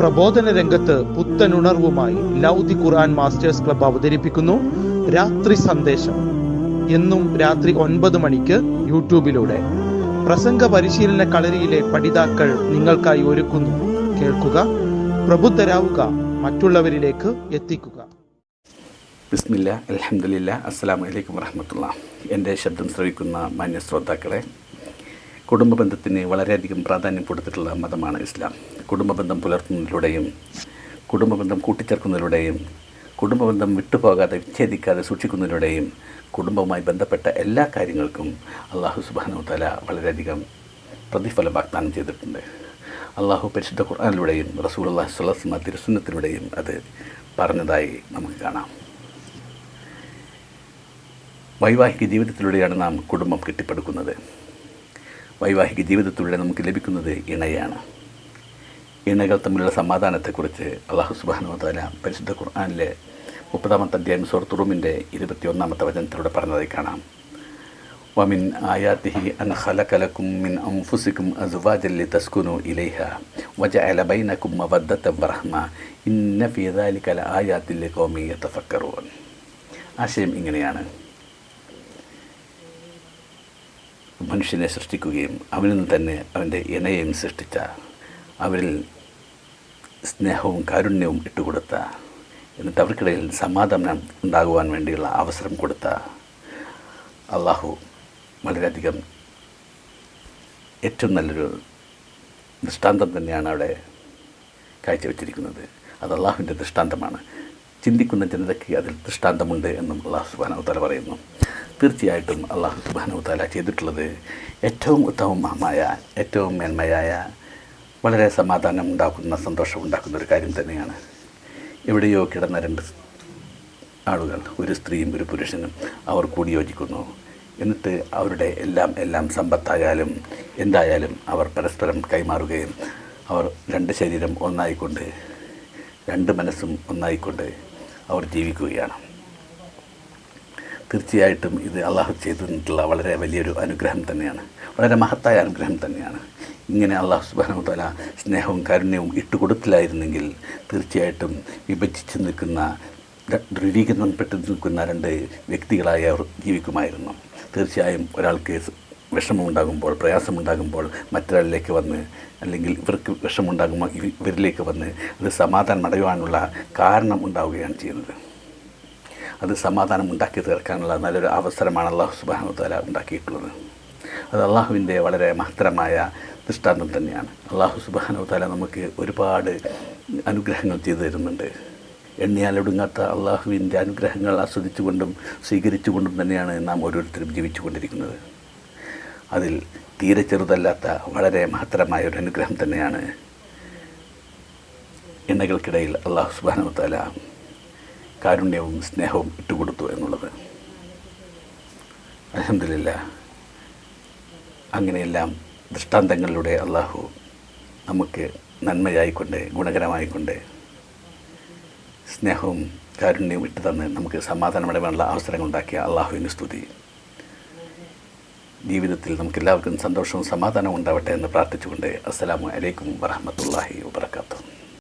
പ്രബോധന രംഗത്ത് പുത്തനുണർവുമായി ലൗദി ഖുർആൻ masters club അവതരിപ്പിക്കുന്നു. രാത്രി സന്ദേശം. എന്നും രാത്രി ഒൻപത് മണിക്ക് യൂട്യൂബിലൂടെ. പ്രസംഗ പരിശീലന കളരിയിലെ പഠിതാക്കൾ നിങ്ങൾക്കായി ഒരുക്കുന്നു. കേൾക്കുക പ്രബുദ്ധരാവുക മറ്റുള്ളവരിലേക്ക് എത്തിക്കുക. ബിസ്മില്ല അലഹമില്ല അസ്സാം വലൈക്കും വറഹമത്തുള്ള എന്റെ ശബ്ദം ശ്രവിക്കുന്ന മാന്യ ശ്രോതാക്കളെ കുടുംബ ബന്ധത്തിന് വളരെയധികം പ്രാധാന്യം കൊടുത്തിട്ടുള്ള മതമാണ് ഇസ്ലാം. കുടുംബ ബന്ധം പുലർത്തുന്നതിലൂടെയും കുടുംബ ബന്ധം കൂട്ടിച്ചേർക്കുന്നതിലൂടെയും കുടുംബ ബന്ധം വിട്ടുപോകാതെ വിച്ഛേദിക്കാതെ സൂക്ഷിക്കുന്നതിലൂടെയും കുടുംബവുമായി ബന്ധപ്പെട്ട എല്ലാ കാര്യങ്ങൾക്കും അള്ളാഹു സുബാനു തല വളരെയധികം പ്രതിഫലം വാഗ്ദാനം ചെയ്തിട്ടുണ്ട്. അള്ളാഹു പരിശുദ്ധ ഖുർആാനിലൂടെയും റസൂൽ അള്ളാഹു സുല്ലാസ്മ തിരുസുന്നത്തിലൂടെയും അത് പറഞ്ഞതായി നമുക്ക് കാണാം. വൈവാഹിക ജീവിതത്തിലൂടെയാണ് നാം കുടുംബം കെട്ടിപ്പടുക്കുന്നത്. വൈവാഹിക ജീവിതത്തിലൂടെ നമുക്ക് ലഭിക്കുന്നത് ഇണയാണ്. ഇണകൾ തമ്മിലുള്ള സമാധാനത്തെക്കുറിച്ച് അള്ളാഹു സുബാനുവതാല പരിശുദ്ധ ഖുർആാനിലെ മുപ്പതാമത്തെ അധ്യായം സുഹൃത്ത് റൂമിന്റെ ഇരുപത്തിയൊന്നാമത്തെ വചനത്തിലൂടെ പറഞ്ഞതായി കാണാം. വമിൻ ആയാത്തിഹി അൻ ഹലകലക്കും മിൻ അംഫുസിക്കും അസുവാജല്ലി തസ്കുനു ഇലൈഹ വജ അലബൈനക്കും മവദ്ദത വറഹ്മ ഇന്ന ഫീ കല ലആയാത്തിൻ ലിഖൗമി യതഫക്കറൂൻ. ആശയം ഇങ്ങനെയാണ്. മനുഷ്യനെ സൃഷ്ടിക്കുകയും അവനിൽ നിന്ന് തന്നെ അവന്റെ ഇണയെയും സൃഷ്ടിച്ച അവരിൽ സ്നേഹവും കാരുണ്യവും ഇട്ടുകൊടുത്ത എന്നിട്ട് അവർക്കിടയിൽ സമാധാനം ഉണ്ടാകുവാൻ വേണ്ടിയുള്ള അവസരം കൊടുത്ത അള്ളാഹു വളരെയധികം ഏറ്റവും നല്ലൊരു ദൃഷ്ടാന്തം തന്നെയാണ് അവിടെ കാഴ്ചവെച്ചിരിക്കുന്നത്. അത് അള്ളാഹുവിന്റെ ദൃഷ്ടാന്തമാണ്. ചിന്തിക്കുന്ന ജനതയ്ക്ക് അതിൽ ദൃഷ്ടാന്തമുണ്ട് എന്നും അള്ളാഹു സുബാനവത്താല പറയുന്നു. തീർച്ചയായിട്ടും അള്ളാഹു സുബാനവത്താല ചെയ്തിട്ടുള്ളത് ഏറ്റവും ഉത്തമമായ ഏറ്റവും മേന്മയായ വളരെ സമാധാനം ഉണ്ടാക്കുന്ന സന്തോഷം ഉണ്ടാക്കുന്ന ഒരു കാര്യം തന്നെയാണ്. എവിടെയോ കിടന്ന രണ്ട് ആളുകൾ ഒരു സ്ത്രീയും ഒരു പുരുഷനും അവർ കൂടി യോജിക്കുന്നു. എന്നിട്ട് അവരുടെ എല്ലാം എല്ലാം സമ്പത്തായാലും എന്തായാലും അവർ പരസ്പരം കൈമാറുകയും അവർ രണ്ട് ശരീരം ഒന്നായിക്കൊണ്ട് രണ്ട് മനസ്സും ഒന്നായിക്കൊണ്ട് അവർ ജീവിക്കുകയാണ്. തീർച്ചയായിട്ടും ഇത് അള്ളാഹു ചെയ്തിട്ടുള്ള വളരെ വലിയൊരു അനുഗ്രഹം തന്നെയാണ്. വളരെ മഹത്തായ അനുഗ്രഹം തന്നെയാണ്. ഇങ്ങനെ അള്ളാഹു സുബാനു തല സ്നേഹവും കാരുണ്യവും ഇട്ടുകൊടുത്തില്ലായിരുന്നെങ്കിൽ തീർച്ചയായിട്ടും വിഭജിച്ച് നിൽക്കുന്ന ധ്രുവീകരണപ്പെട്ട് നിൽക്കുന്ന രണ്ട് വ്യക്തികളായി അവർ ജീവിക്കുമായിരുന്നു. തീർച്ചയായും ഒരാൾക്ക് വിഷമമുണ്ടാകുമ്പോൾ പ്രയാസമുണ്ടാകുമ്പോൾ മറ്റൊരാളിലേക്ക് വന്ന് അല്ലെങ്കിൽ ഇവർക്ക് വിഷമമുണ്ടാകുമ്പോൾ ഇവരിലേക്ക് വന്ന് അത് സമാധാനം അടയുവാനുള്ള കാരണം ഉണ്ടാവുകയാണ് ചെയ്യുന്നത്. അത് സമാധാനം ഉണ്ടാക്കി തീർക്കാനുള്ള നല്ലൊരു അവസരമാണ് അള്ളാഹു സുബാനു താല ഉണ്ടാക്കിയിട്ടുള്ളത്. അത് അള്ളാഹുവിന്റെ വളരെ മഹത്തരമായ ദൃഷ്ടാന്തം തന്നെയാണ്. അള്ളാഹു സുബാനു താല നമുക്ക് ഒരുപാട് അനുഗ്രഹങ്ങൾ ചെയ്തു തരുന്നുണ്ട്. എണ്ണിയാലൊടുങ്ങാത്ത അള്ളാഹുവിന്റെ അനുഗ്രഹങ്ങൾ ആസ്വദിച്ചുകൊണ്ടും സ്വീകരിച്ചുകൊണ്ടും തന്നെയാണ് നാം ഓരോരുത്തരും ജീവിച്ചു കൊണ്ടിരിക്കുന്നത് അതിൽ തീരെ ചെറുതല്ലാത്ത വളരെ മഹത്തരമായ ഒരു അനുഗ്രഹം തന്നെയാണ് എണ്ണകൾക്കിടയിൽ അള്ളാഹു സുബാനുത്തല താല കാരുണ്യവും സ്നേഹവും ഇട്ടുകൊടുത്തു എന്നുള്ളത്. അലഹമില്ല അങ്ങനെയെല്ലാം ദൃഷ്ടാന്തങ്ങളിലൂടെ അള്ളാഹു നമുക്ക് നന്മയായിക്കൊണ്ട് ഗുണകരമായിക്കൊണ്ട് സ്നേഹവും കാരുണ്യവും ഇട്ടു തന്ന് നമുക്ക് സമാധാനമടവാനുള്ള അവസരങ്ങൾ ഉണ്ടാക്കിയ അള്ളാഹുവിന് സ്തുതി. ജീവിതത്തിൽ നമുക്ക് എല്ലാവർക്കും സന്തോഷവും സമാധാനവും ഉണ്ടാവട്ടെ എന്ന് പ്രാർത്ഥിച്ചുകൊണ്ട് അസ്സലാമു അലൈക്കും വറഹമത്തല്ലാഹി വാത്തു